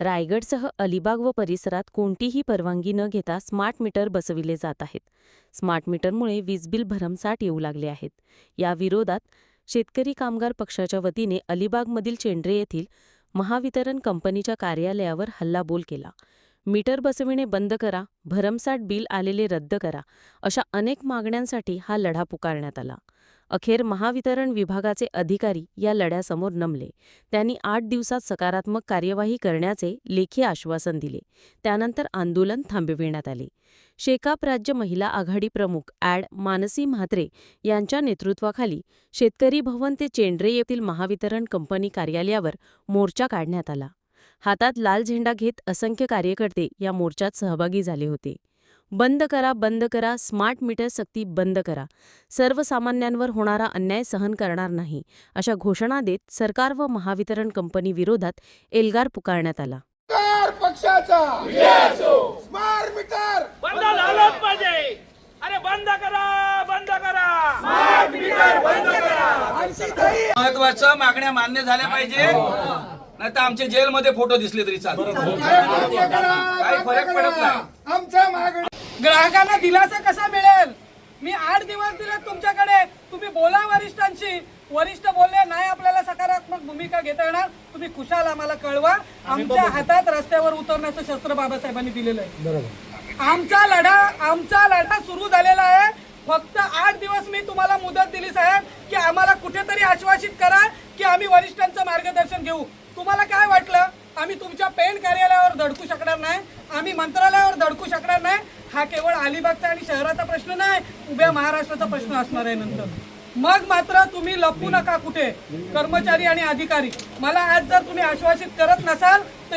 रायगडसह अलिबाग व परिसरात कोणतीही परवानगी न घेता स्मार्ट मीटर बसविले जात आहेत. स्मार्ट मीटरमुळे वीजबिल भरमसाठ येऊ लागले आहेत. या विरोधात शेतकरी कामगार पक्षाच्या वतीने अलिबागमधील चेंड्रे येथील महावितरण कंपनीच्या कार्यालयावर हल्लाबोल केला. मीटर बसविणे बंद करा भरमसाठ बिल आलेले रद्द करा अशा अनेक मागण्यांसाठी हा लढा पुकारण्यात आला. अखेर महावितरण विभागाचे अधिकारी या लढ्यासमोर नमले. त्यांनी आठ दिवसात सकारात्मक कार्यवाही करण्याचे लेखी आश्वासन दिले. त्यानंतर आंदोलन थांबविण्यात आले. शेकाप राज्य महिला आघाडी प्रमुख ॲड मानसी म्हात्रे यांच्या नेतृत्वाखाली शेतकरी भवन ते चेंड्रे येथील महावितरण कंपनी कार्यालयावर मोर्चा काढण्यात आला. हातात लाल झेंडा घेत असंख्य कार्यकर्ते या मोर्चात सहभागी झाले होते. बंद करा बंद करा स्मार्ट मीटर सक्ती बंद करा. सर्वसामान्यांवर होणारा अन्याय सहन करणार नाही अशा घोषणा देत सरकार व महावितरण कंपनी विरोधात एल्गार पुकारण्यात आला. मीटर पक्षाचा. Smart meter. बंद झालंच पाहिजे. अरे बंद करा बंद करा. आणखी काही महत्त्वाच्या मागण्या मान्य झाल्या पाहिजे. नाही तर आमचे जेलमध्ये फोटो दिसले तरी करा, काही फरक पडत करा. नाही. आमच्या मागणी ग्राहकांना दिलासा कसा मिळेल? मी आठ दिवस दिले तुमच्याकडे. तुम्ही बोला वरिष्ठांशी. वरिष्ठ बोलले नाही आपल्याला सकारात्मक भूमिका घेता येणार. तुम्ही खुशाल आम्हाला कळवा. आमच्या हातात रस्त्यावर उतरण्याचं शस्त्र बाबासाहेबांनी दिलेलं आहे. आमचा लढा आमचा लढा सुरू झालेला आहे. फक्त आठ दिवस मी तुम्हाला मुदत दिली साहेब की आम्हाला कुठेतरी आश्वासित करा आम्ही वरिष्ठांचं मार्गदर्शन घेऊ. तुम्हाला काय वाटलं? आम्ही तुमच्या पेन कार्यालयावर धडकू शकणार नाही. आम्ही मंत्रालयावर धडकू शकणार नाही. हा केवळ अलिबागचा आणि शहराचा प्रश्न नाही उभ्या महाराष्ट्राचा प्रश्न असणार आहे नंतर. मग मात्र तुम्ही लपू नका कुठे कर्मचारी आणि अधिकारी. मला आज जर तुम्ही आश्वासित करत नसाल तर